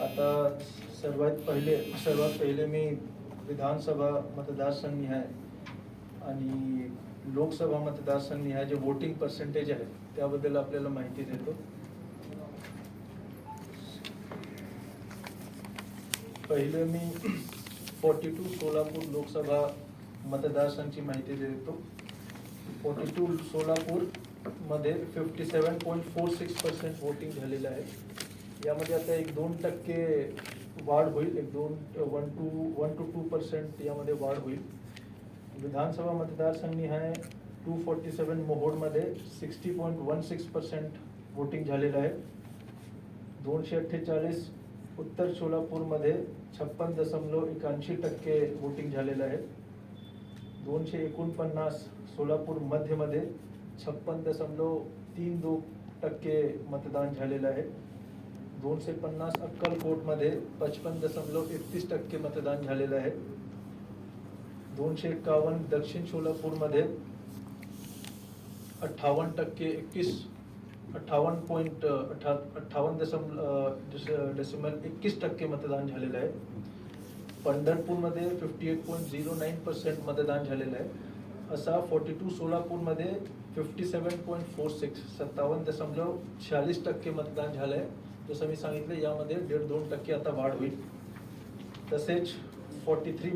आता सर्वात पहिले सर्वात पहिले मी विधानसभा मतदारसंघ आहे. आणि लोकसभा मतदारसंघ आहे जे वोटिंग पर्सेंटेज आहे त्याबद्दल आपल्याला माहिती देतो. पहिले मी फोर्टी टू सोलापूर लोकसभा मतदारसंघची माहिती देतो. फोर्टी टू सोलापूरमध्ये fifty seven point four six percent voting झालेलं आहे. यामध्ये आता एक दोन टक्के वाढ होईल, एक दोन, one two one two two percent यामध्ये वाढ होईल. विधानसभा मतदारसंघ आहे two forty seven मोहोडमध्ये sixty point one six percent voting झालेलं आहे. दोनशे अठ्ठेचाळीस उत्तर सोलापूरमध्ये छप्पन दशमलव एकाऐंशी टक्के वोटिंग झालेलं आहे. दोनशे एकोणपन्नास सोलापूर मध्यमध्ये छप्पन दशमलव तीन दो टक्के मतदान झालेलं आहे. दोनशे पन्नास अक्कलकोटमध्ये पचपन दशमलव एकतीस टक्के मतदान झालेलं आहे. दोनशे एकावन्न दक्षिण सोलापूरमध्ये अठ्ठावन्न टक्के एकवीस अठ्ठावन्न पॉईंट अठ्ठा, अठ्ठावन्न दशम डेसिमल एकवीस टक्के मतदान झालेलं आहे. पंढरपूरमध्ये fifty eight point zero nine percent मतदान झालेलं आहे. असा फोर्टी टू सोलापूरमध्ये fifty seven point four six सत्तावन्न दशमलव शहाळीस टक्के मतदान झालं आहे जसं मी सांगितलं यामध्ये दीड दोन टक्के आता वाढ होईल. तसेच फोर्टी थ्री